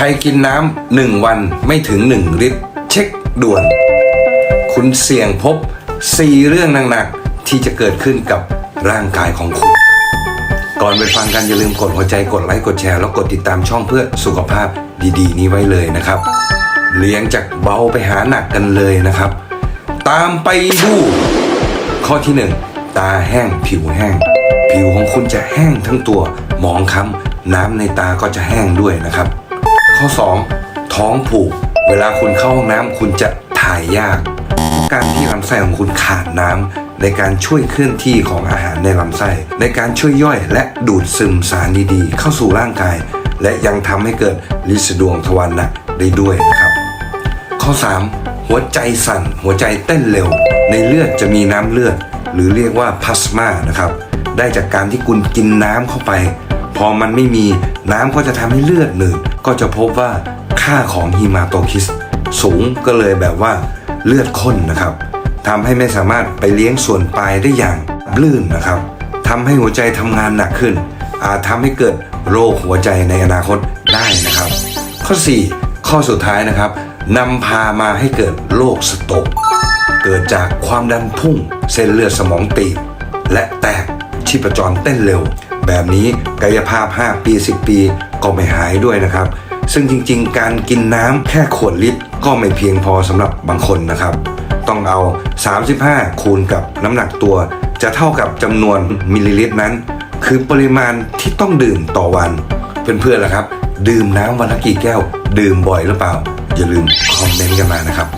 ใครกินน้ำหนึ่งวันไม่ถึง 1 ลิตร เช็คด่วน คุณเสี่ยงพบ 4 เรื่องหนักๆที่จะเกิดขึ้นกับร่างกายของคุณ ก่อนไปฟังกันอย่าลืมกดหัวใจกดไลค์กดแชร์แล้วกดติดตามช่องเพื่อสุขภาพดีๆ นี้ไว้เลยนะครับ เลี้ยงจากเบาไปหาหนักกันเลยนะครับ ตามไปดู ข้อที่หนึ่งตาแห้งผิวแห้ง ผิวของคุณจะแห้งทั้งตัวหมองค้ำน้ำในตาก็จะแห้งด้วยนะครับ ข้อ 2 ท้องผูก เวลาคุณเข้าห้องน้ำคุณจะถ่ายยากการที่ลำไส้ของคุณขาดน้ำในการช่วยเคลื่อนที่ของอาหารในลำไส้ ในการช่วยย่อยและดูดซึมสารดีๆ เข้าสู่ร่างกาย และยังทำให้เกิดลิสดวงทวารหนักได้ด้วยนะครับ ข้อ 3 หัวใจสั่น หัวใจเต้นเร็ว ในเลือดจะมีน้ำเลือด หรือเรียกว่าพลาสมานะครับ ได้จากการที่คุณกินน้ำเข้าไป พอมันไม่มีน้ำก็จะทำให้เลือดหนืด ก็จะพบว่าค่าของฮีมาโตคิสสูงก็เลยแบบว่าเลือดข้นนะครับทำให้ไม่สามารถไปเลี้ยงส่วนปลายได้อย่างลื่นนะครับทำให้หัวใจทำงานหนักขึ้น อาจทำให้เกิดโรคหัวใจในอนาคตได้นะครับ ข้อ 4 ข้อสุดท้ายนะครับนำพามาให้เกิดโรคสโตกเกิดจากความดันพุ่ง เส้นเลือดสมองตีบและแตกชีพจรเต้นเร็ว แบบนี้กายภาพ 5 ปี 10 ปี ก็ไม่หายด้วยนะครับ ซึ่งจริงๆ การกินน้ำแค่ขวดลิตร ก็ไม่เพียงพอสำหรับบางคนนะครับ ต้องเอา 35 คูณกับน้ำหนักตัว จะเท่ากับจำนวนมิลลิลิตรนั้น คือปริมาณที่ต้องดื่มต่อวัน เพื่อนๆล่ะครับ ดื่มน้ำวันละกี่แก้ว ดื่มบ่อยหรือเปล่า อย่าลืมคอมเมนต์กันมานะครับ